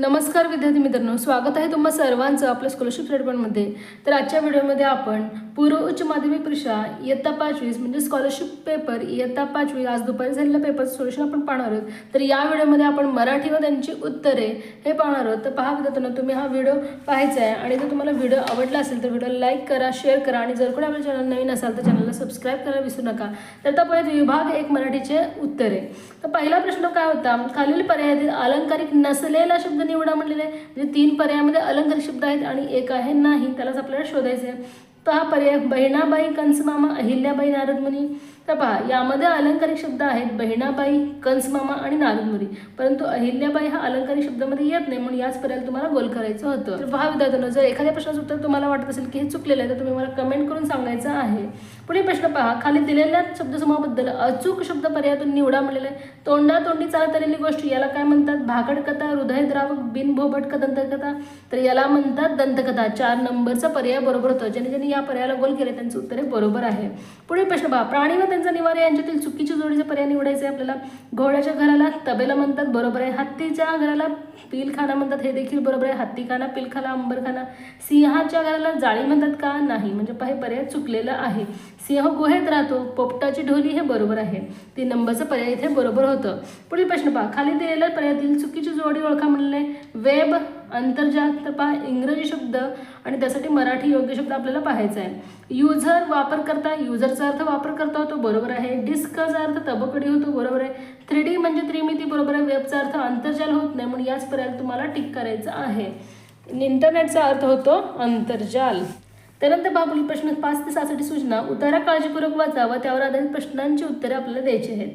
नमस्कार विद्यार्थी मित्रांनो स्वागत आहे तुम्हा सर्वांचं आपल्या स्कॉलरशिप रेडबॉनमध्ये तर आजच्या व्हिडिओमध्ये आपण पूर्व उच्च माध्यमिक परीक्षा इयत्ता पाचवीस म्हणजे स्कॉलरशिप पेपर इयत्ता पाचवी आज दुपारी झालेल्या पेपरचं सोल्युशन आपण पाहणार आहोत. तर या व्हिडिओमध्ये आपण मराठी व त्यांची उत्तरे हे पाहणार आहोत. तर पहा विद्यार्थ्यांना तुम्ही हा व्हिडिओ पाहायचा आहे आणि जर तुम्हाला व्हिडिओ आवडला असेल तर व्हिडिओ लाईक करा शेअर करा आणि जर कोणी आपल्या चॅनल नवीन असाल तर चॅनलला सबस्क्राईब करायला विसरू नका. तर आता पहिलं विभाग एक मराठीचे उत्तरे. तर पहिला प्रश्न काय होता? खालील पर्यायातील अलंकारिक नसलेला शब्द निवडा म्हणलेलं आहे. म्हणजे तीन पर्यायामध्ये अलंकार शब्द आहेत आणि एक आहे नाही त्यालाच आपल्याला शोधायचं आहे तर हा पर्याय बहिणाबाई कंसमामा अहिल्याबाई नारदमुनी. तर पहा यामध्ये अलंकारिक शब्द आहेत बहिणाबाई कंसमामा आणि नारदमुनी. परंतु अहिल्याबाई हा अलंकारिक शब्दामध्ये येत नाही म्हणून याच पर्याय तुम्हाला गोल करायचं होतं. तर पहा विद्यार्थ्यांना जर एखाद्या प्रश्नाचं उत्तर तुम्हाला वाटत असेल की हे चुकलेलं आहे तर तुम्ही मला कमेंट करून सांगायचं आहे. पुढील प्रश्न पहा. खाली दिलेल्या शब्दसमूहाबद्दल अचूक शब्द पर्यायातून निवडा म्हणलेलं आहे तोंडातोंडी चालत आलेली गोष्ट याला काय म्हणतात? भाकड कथा हृदयद्रावक बिनभोबटक दंतकथा. तर याला म्हणतात दंतकथा. चार नंबरचा पर्याय बरोबर होतो. ज्याने ज्यांनी या पर्यायाला गोल केले त्यांचं उत्तर हे बरोबर आहे. पुढील प्रश्न पहा. प्राणी व त्यांचा निवारा यांच्यातील चुकीच्या जोडीचा पर्याय निवडायचा आहे आपल्याला. घोड्याच्या घराला तबेला म्हणतात बरोबर आहे. हत्तीच्या घराला पिलखाना म्हणतात हे देखील बरोबर आहे. हत्तीखाना पिलखाना अंबरखाना. सिंहाच्या घराला जाळी म्हणतात का? नाही. म्हणजे पहा हे पर्याय चुकलेला आहे. सिंह गुहेत राहतो. पोपटाची ढोली हे बरोबर आहे. तीन नंबरचं पर्याय इथे बरोबर होतं. पुढील प्रश्न पहा. खाली दिलेल्या पर्यायातील चुकीची जोडी ओळखा म्हणले. वेब आंतरजाल तर पहा. इंग्रजी शब्द आणि त्यासाठी मराठी योग्य शब्द आपल्याला पाहायचा आहे. युजर वापरकर्ता युजरचा अर्थ वापरकर्ता होतो बरोबर आहे. डिस्कचा अर्थ तबकडी होतो बरोबर आहे. थ्री डी म्हणजे त्रिमिती बरोबर आहे. वेबचा अर्थ आंतरजाल होत नाही म्हणून याच पर्याय तुम्हाला टिक करायचं आहे. इंटरनेटचा अर्थ होतो आंतरजाल त्यानंतर बाबुल प्रश्न पाच ते सहासाठी सूचना उतारा काळजीपूर्वक वाचा व त्यावर आधारित प्रश्नांची उत्तरे आपल्याला द्यायची आहेत.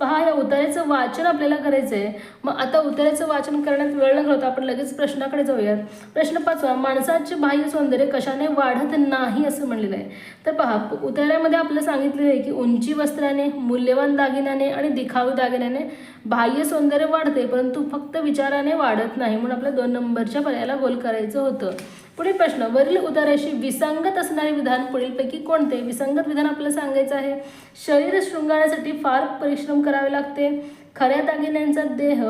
पहा या उतार्याचं वाचन आपल्याला करायचं आहे. मग आता उतार्याचं वाचन करण्यात वेळ न घालवता आपण लगेच प्रश्नाकडे जाऊयात. प्रश्न पाचवा माणसाचे बाह्य सौंदर्य कशाने वाढत नाही असं म्हणलेलं आहे. तर पहा उतार्यामध्ये आपलं सांगितलेलं आहे की उंची वस्त्राने मूल्यवान दागिन्याने आणि दिखावी दागिन्याने बाह्य सौंदर्य वाढते परंतु फक्त विचाराने वाढत नाही म्हणून आपल्या दोन नंबरच्या पर्यायाला गोल करायचं होतं. पुढील प्रश्न वरील उताराशी विसंगत असणारे विधान पुढीलपैकी कोणते? विसंगत विधान आपल्याला सांगायचं आहे शरीर शृंगारासाठी फार परिश्रम करावे लागते. खऱ्या दागिन्यांचा देह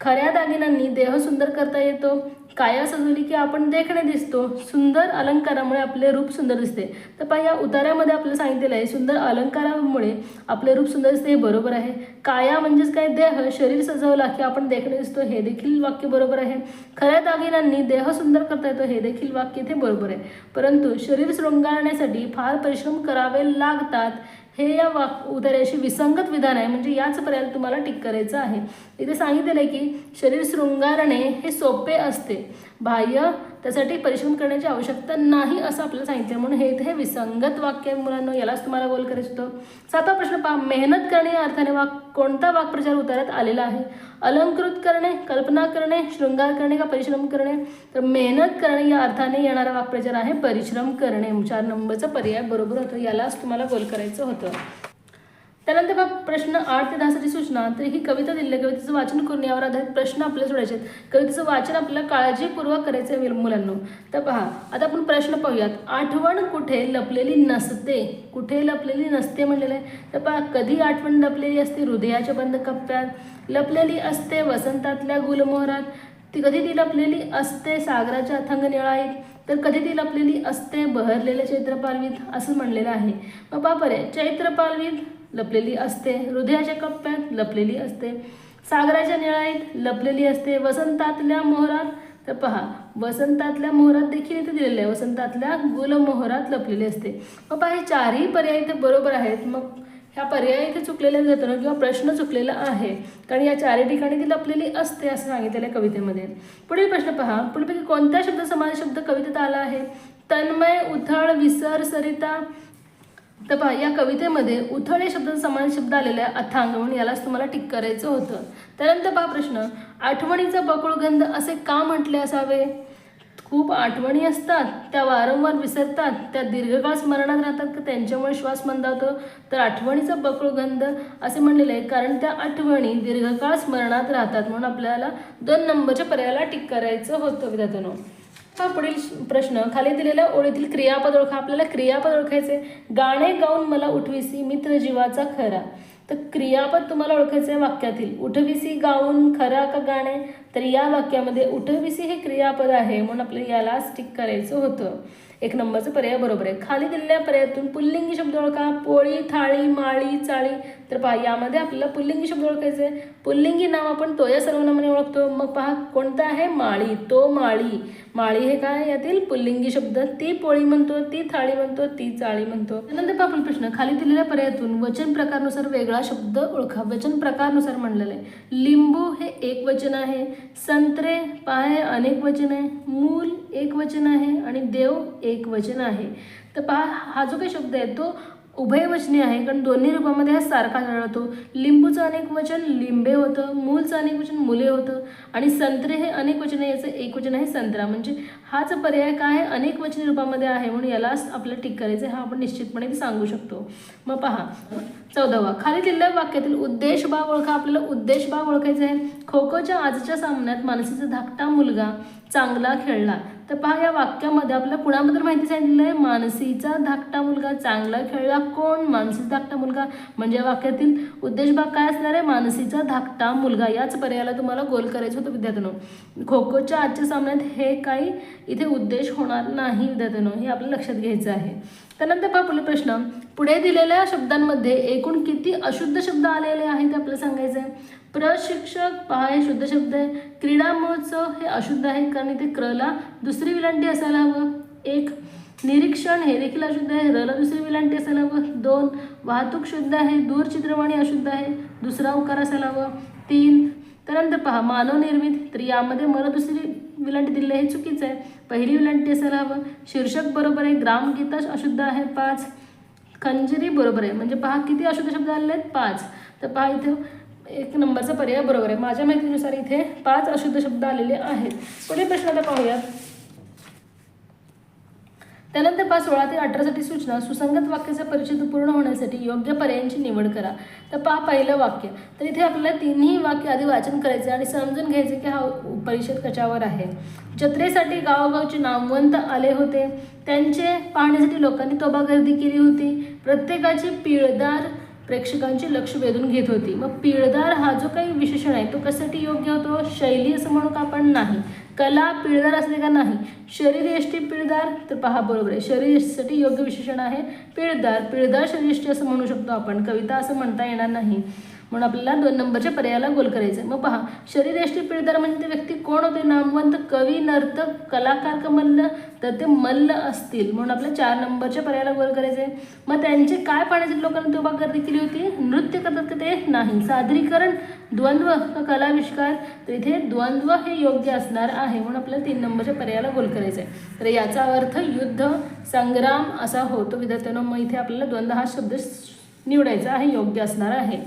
खऱ्या दागिन्यांनी देह सुंदर करता येतो. काया सजवली की आपण देखणे दिसतो. सुंदर अलंकारामुळे आपले रूप सुंदर दिसते. तर पहा या उतार्यामध्ये आपल्याला सांगितलेलं आहे सुंदर अलंकारामुळे आपले रूप सुंदर दिसते हे बरोबर आहे. काया म्हणजेच काय? देह शरीर सजवला की आपण देखणे दिसतो हे देखील वाक्य बरोबर आहे. खऱ्या दागिन्यांनी देह सुंदर करता येतो हे देखील वाक्य इथे बरोबर आहे. परंतु शरीर शृंगारण्यासाठी फार परिश्रम करावे लागतात. हे या वाक उतार्याशी विसंगत विधान आहे. म्हणजे याच पर्याय तुम्हाला टिक करायचं आहे. इथे सांगितलेलं आहे की शरीर शृंगारणे हे सोपे असते. बाह्य त्यासाठी परिश्रम करण्याची आवश्यकता नाही असं आपल्याला सांगितलं म्हणून हे इथे विसंगत वाक्य आहे मुलांना. यालाच तुम्हाला गोल करायचं होतं. सातवा प्रश्न पहा. मेहनत करणे या अर्थाने वाक कोणता वाक्प्रचार उतारात आलेला आहे? अलंकृत करणे कल्पना करणे शृंगार करणे का परिश्रम करणे? तर मेहनत करणे या अर्थाने येणारा वाक्प्रचार आहे परिश्रम करणे. चार नंबरचा पर्याय बरोबर होतो. यालाच तुम्हाला गोल करायचं होतं. त्यानंतर बघ प्रश्न आठ ते दहासाठी सूचना. तर ही कविता दिली आहे कवितेचं वाचन करून यावर आधारित प्रश्न आपल्याला सोडायचे आहेत. कवितेचं वाचन आपल्याला काळजीपूर्वक करायचं आहे मुलांना. तर पहा आता आपण प्रश्न पाहूयात. आठवण कुठे लपलेली नसते? कुठे लपलेली नसते म्हणलेलं आहे. तर पहा कधी आठवण लपलेली असते? हृदयाच्या बंद कप्प्यात. लपलेली असते वसंतातल्या गुलमोहरात. ती कधी ती लपलेली असते? सागराच्या अथंग निळाईत तर कधी ती लपलेली असते? बहरलेल्या चैत्रपालवीत. असं म्हणलेलं आहे. मग बापर आहे चैत्रपालवीत लपलेली असते. हृदयाच्या कप्प्यात लपलेली असते. सागराच्या निळाईत लपलेली असते. वसंतातल्या मोहरात तर पहा वसंतातल्या मोहरात देखील इथे दिलेलं आहे. वसंतातल्या गुलमोहरात लपलेली असते. मग पहा हे चारही पर्याय इथे बरोबर आहेत. मग ह्या पर्याय इथे चुकलेल्या जातो किंवा प्रश्न चुकलेला आहे. कारण या चारही ठिकाणी ती लपलेली असते असं सांगितलेलं कवितेमध्ये. पुढील प्रश्न पहा. पुढीलपैकी कोणत्या शब्द समान शब्द कवितेत आला आहे? तन्मय उथळ विसर सरिता तर पहा या कवितेमध्ये उथळ या शब्दाचा समान शब्द आलेला आहे अथांग म्हणून यालाच तुम्हाला टिक करायचं होतं. त्यानंतर पहा प्रश्न आठवणीचा बकुळगंध असे का म्हटले असावे? खूप आठवणी असतात त्या वारंवार विसरतात त्या दीर्घकाळ स्मरणात राहतात का त्यांच्यामुळे श्वास मंदावतो. तर आठवणीचा बकुळगंध असे म्हणलेलं आहे कारण त्या आठवणी दीर्घकाळ स्मरणात राहतात म्हणून आपल्याला दोन नंबरच्या पर्यायाला टिक करायचं होतं विद्यार्थ्यांनो. हा पुढील प्रश्न. खाली दिलेल्या ओळीतील क्रियापद ओळखा आपल्याला क्रियापद ओळखायचे गाणे गाऊन मला उठविसी मित्र जीवाचा खरा. तर क्रियापद तुम्हाला ओळखायचं आहे वाक्यातील. उठविसी गाऊन खरा का गाणे? तर या वाक्यामध्ये उठविसी हे क्रियापद आहे म्हणून आपल्याला याला स्टिक करायचं होतं. एक नंबरचं पर्याय बरोबर आहे. खाली दिलेल्या पर्यायातून पुल्लिंगी शब्द ओळखा. पोळी थाळी माळी चाळी. तर पहा यामध्ये आपल्याला पुल्लिंगी शब्द ओळखायचे आहे. पुल्लिंगी नाव आपण तो या सर्वनामाने ओळखतो. मग पहा कोणतं आहे? माळी. तो माळी. माळी हे काय यातील? पुल्लिंगी शब्द. ती पोळी म्हणतो ती थाळी म्हणतो ती चाळी म्हणतो. त्यानंतर पहा पुढील प्रश्न. खाली दिलेल्या पर्यायातून वचन प्रकारनुसार वेगळा शब्द ओळखा. वचन प्रकारनुसार म्हणलेलं आहे. लिंबू हे एक वचन आहे. संत्रे पहा हे अनेक वचन आहे. मूल एक वचन आहे. आणि देव एक वचन आहे. तर पहा हा जो काही शब्द आहे तो उभयवचनी आहे कारण दोन्ही रूपामध्ये हा सारखा आढळतो लिंबूचं अनेक वचन लिंबे होतं मूलचं अनेक वचन मुले होतं आणि संत्रे हे अनेक वचन आहे याचं एक वचन आहे संत्रा. म्हणजे हाच पर्याय काय आहे? अनेक वचनी रूपामध्ये आहे म्हणून यालाच आपल्याला टिक करायचं आहे हा आपण निश्चितपणे सांगू शकतो. मग पहा चौदावा. खाली दिलेल्या वाक्यातील उद्देश भाग ओळखा. आपल्याला उद्देश भाग ओळखायचा आहे. खो खोच्या आजच्या सामन्यात मानसीचा धाकटा मुलगा चांगला खेळला. तर पहा या वाक्यामध्ये आपल्याला कुणाबद्दल माहिती सांगितलं आहे मानसीचा धाकटा मुलगा चांगला खेळला कोण? मानसीचा धाकटा मुलगा म्हणजे या वाक्यातील उद्देश भाग काय असणार आहे? मानसीचा धाकटा मुलगा. याच पर्यायाला तुम्हाला गोल करायचं होतं विद्यार्थ्यांनो. खो खोच्या आजच्या सामन्यात हे काही इथे उद्देश होणार नाही विद्यार्थ्यांनो. हे आपल्याला लक्षात घ्यायचं आहे. त्यानंतर पहा पुढील प्रश्न. पुढे दिलेल्या शब्दांमध्ये एकूण किती अशुद्ध शब्द आलेले आहेत ते आपल्याला सांगायचं आहे प्रशिक्षक पहा हे शुद्ध शब्द आहे. क्रीडा महोत्सव हे अशुद्ध आहे कारण इथे क्रला दुसरी विलांटी असायला हवं. एक निरीक्षण हे देखील अशुद्ध आहे. रला दुसरी विलांटी असायला हवं. दोन वाहतूक शुद्ध आहे. दूरचित्रवाणी अशुद्ध आहे. दुसरा उकार असायला हवं. तीन त्यानंतर पहा मानवनिर्मित तर यामध्ये मला दुसरी विलांटी दिली आहे. हे चुकीचं आहे. पहिली विलांटी असायला हवं. शीर्षक बरोबर आहे. ग्रामगीता अशुद्ध आहे. पाच खंजरी बरोबर आहे. म्हणजे पहा किती अशुद्ध शब्द आलेले आहेत? पाच. तर पहा इथे एक नंबरचा पर्याय बरोबर आहे. माझ्या माहितीनुसार इथे पाच अशुद्ध शब्द आलेले आहेत. पुढे प्रश्न आता पाहूयात. त्यानंतर पाच सोळा ते अठरासाठी सूचना सुसंगत वाक्याचा परिचित पूर्ण होण्यासाठी योग्य पर्यायांची निवड करा. तर पहा पहिलं वाक्य. तर इथे आपल्याला तिन्ही वाक्य आधी वाचन करायचे आणि समजून घ्यायचे की हा परिषद कशावर आहे. जत्रेसाठी गावोगावचे नामवंत आले होते. त्यांचे पाहण्यासाठी लोकांनी तोबा गर्दी केली होती. प्रत्येकाची पिळदार प्रेक्षकांचे लक्ष वेधून घेत होती. मग पिळदार हा जो काही विशेषण आहे तो कशासाठी योग्य होतो? शैली असं म्हणू का आपण नाही? कला पिळदार असले का नाही? शरीर यष्टी पिळदार? तर पहा बरोबर आहे. शरीर यष्टीसाठी योग्य विशेषण आहे. पिळदार पिळदार शरीरयष्टी असं म्हणू शकतो आपण. कविता असं म्हणता येणार नाही. म्हणून आपल्याला दोन नंबरच्या पर्यायाला गोल करायचं आहे मग पहा शरीरयष्टी पिळदार म्हणजे ते व्यक्ती कोण होते? नामवंत कवी नर्तक कलाकार का मल्ल? तर ते मल्ल असतील. म्हणून आपल्या चार नंबरच्या पर्यायाला गोल करायचं आहे मग त्यांचे काय पाण्याचे लोकांनी तोबा गर्दी केली होती? नृत्य करतात का ते नाही. सादरीकरण द्वंद्व कलाविष्कार. तर इथे द्वंद्व हे योग्य असणार आहे. म्हणून आपल्याला तीन नंबरच्या पर्यायाला गोल करायचं आहे तर याचा अर्थ युद्ध संग्राम असा होतो विद्यार्थ्यांनो. मग इथे आपल्याला द्वंद्व हा शब्द निवडायचा आहे योग्य असणार आहे.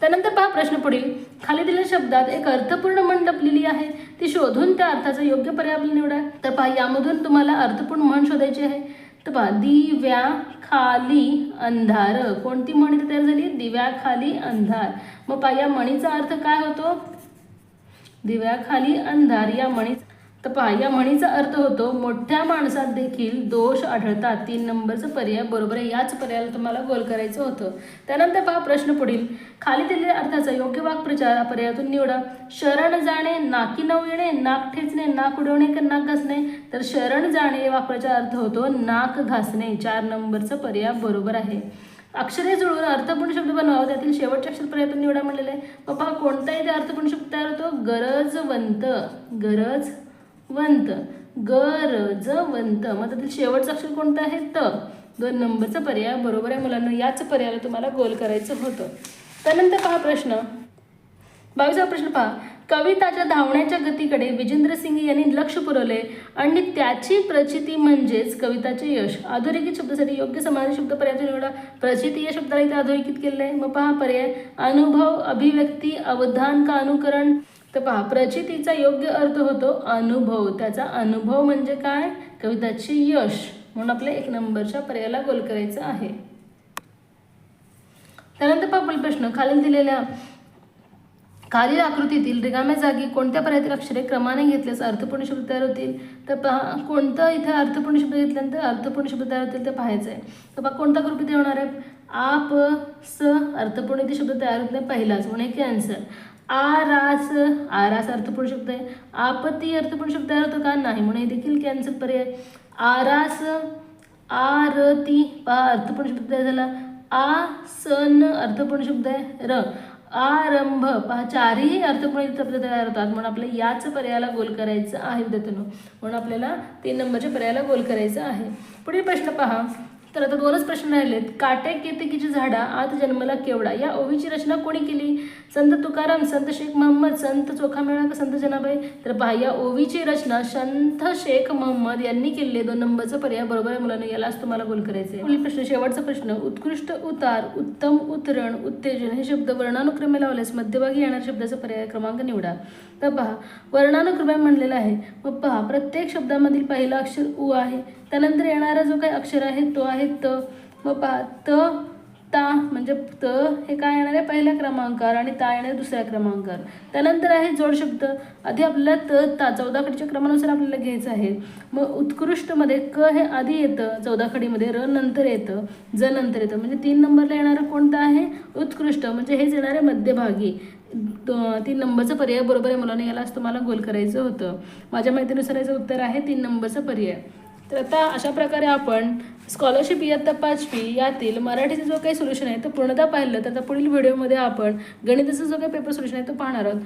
त्यानंतर पहा प्रश्न पुढील. खाली दिलेल्या शब्दात एक अर्थपूर्ण म्हण लपलेली आहे. ती शोधून त्या अर्थाचा योग्य पर्याय आपल्याला निवडा. तर पहा यामधून तुम्हाला अर्थपूर्ण म्हण शोधायची आहे. तर पहा दिव्या खाली अंधार. कोणती म्हण इथे तयार झाली? दिव्या खाली अंधार. मग पहा या म्हणीचा अर्थ काय होतो? दिव्याखाली अंधार. या म्हणीचा तर पहा या म्हणीचा अर्थ होतो मोठ्या माणसात देखील दोष आढळतात. तीन नंबरचं पर्याय बरोबर आहे याच पर्यायाला तुम्हाला गोल करायचं होतं. त्यानंतर पहा प्रश्न पुढील. खाली दिलेल्या अर्थाचा योग्य वाक्प्रचार पर्यायातून निवडा. शरण जाणे नाकी नऊ येणे नाक ठेचणे नाक उडवणे का नाक घासणे. तर शरण जाणे या वाक्याचा अर्थ होतो नाक घासणे. चार नंबरचं पर्याय बरोबर आहे. अक्षरे जुळून अर्थपूर्ण शब्द बनवावा त्यातील शेवटच्या अक्षर पर्यायातून निवडा म्हणलेलं. आहे पप्पा कोणताही ते अर्थपूर्ण शब्द तयार होतो? गरजवंत. गरज वंत गरजवंत मग त्यातील शेवटचं अक्षर कोणतं आहे? त. दोन नंबरचा पर्याय बरोबर आहे मुलांना. याच पर्यायाला तुम्हाला गोल करायचं होतं. त्यानंतर पहा प्रश्न. बावीसा प्रश्न पहा. कविताच्या धावण्याच्या गतीकडे विजेंद्र सिंग यांनी लक्ष पुरवले आणि त्याची प्रचिती म्हणजेच कविताचे यश. अधोरेखित शब्दासाठी योग्य समाज शब्द पर्याय निवडा. प्रचिती या शब्दाला इथे अधोरेखित केलेलं आहे. मग पहा पर्याय. अनुभव अभिव्यक्ती अवधान का अनुकरण? तर पहा प्रचितीचा योग्य अर्थ होतो अनुभव. त्याचा अनुभव म्हणजे काय? कविताचे यश. म्हणून आपल्या एक नंबरच्या पर्यायाला गोल करायचं आहे. त्यानंतर पापुल प्रश्न. खालील दिलेल्या खालील आकृतीतील रिकाम्या जागी कोणत्या पर्यायातील अक्षरे क्रमाने घेतल्यास अर्थपूर्ण शब्द तयार होतील? तर पहा कोणतं इथे अर्थपूर्ण शब्द घेतल्यानंतर अर्थपूर्ण शब्द तयार होतील ते पाहायचं आहे तर पहा कोणता ग्रुप इथे होणार आहे आप स अर्थपूर्ण इथे शब्द तयार होत नाही पहिलाच. म्हणून एक आन्सर आरास आरास अर्थपूर्ण शब्द आहे आपत्ती अर्थपूर्ण शब्द तयार होतो का नाही म्हणून हे देखील कॅन्सर पर्याय. आरास आरती पहा अर्थपूर्ण शब्द तयार झाला. आसन अर्थपूर्ण शब्द आहे र. आरंभ पहा चारही अर्थपूर्ण शब्द तयार होतात म्हणून आपल्याला याच पर्यायाला गोल करायचं आहे विद्यार्थ्यांनो. म्हणून आपल्याला तीन नंबरच्या पर्यायाला गोल करायचं आहे. पुढील प्रश्न पहा. तर आता दोनच प्रश्न राहिलेत. काटे केतकीची झाडा आत जन्मला केवडा? या ओवीची रचना कोणी केली? संत तुकाराम संत शेख मोहम्मद संत चोखा मेळा का संत जनाबाई? तर पहा या ओवीची रचना संत शेख मोहम्मद यांनी केली दोन नंबरचा पर्याय बरोबर आहे मुलांना यालाच तुम्हाला गोल करायचे पुढील प्रश्न शेवटचा प्रश्न. उत्कृष्ट उतार उत्तम उतरण उत्तेजन हे शब्द वर्णानुक्रमे लावल्यास मध्यभागी येणाऱ्या शब्दाचा पर्याय क्रमांक निवडा. तर पहा वर्णानुक्रमे म्हणलेला आहे. मग पहा प्रत्येक शब्दामधील पहिला अक्षर उ आहे. त्यानंतर येणारा जो काही अक्षर आहे तो आहे त. मग पहा त ता म्हणजे त हे काय येणार आहे? पहिल्या क्रमांकावर आणि ता येणार दुसऱ्या क्रमांकावर त्यानंतर आहे जोड शब्द. आधी आपल्याला त ता चौदा खडीच्या क्रमानुसार आपल्याला घ्यायचं आहे. मग उत्कृष्टमध्ये क हे आधी येतं चौदा खडीमध्ये र नंतर येतं ज नंतर येतं. म्हणजे तीन नंबरला येणारं कोणतं आहे? उत्कृष्ट. म्हणजे हेच येणार आहे मध्यभागी. तीन नंबरचं पर्याय बरोबर आहे मुलांना यालाच तुम्हाला गोल करायचं होतं. माझ्या माहितीनुसार याचं उत्तर आहे तीन नंबरचं पर्याय. तर आता अशा प्रकारे आपण स्कॉलरशिप इयत्ता पाचवी यातील मराठीचं जो काही सोल्युशन आहे तो पूर्णतः पाहिलं तर आता पुढील व्हिडिओमध्ये आपण गणिताचा जो काही पेपर सोल्युशन आहे तो पाहणार आहोत.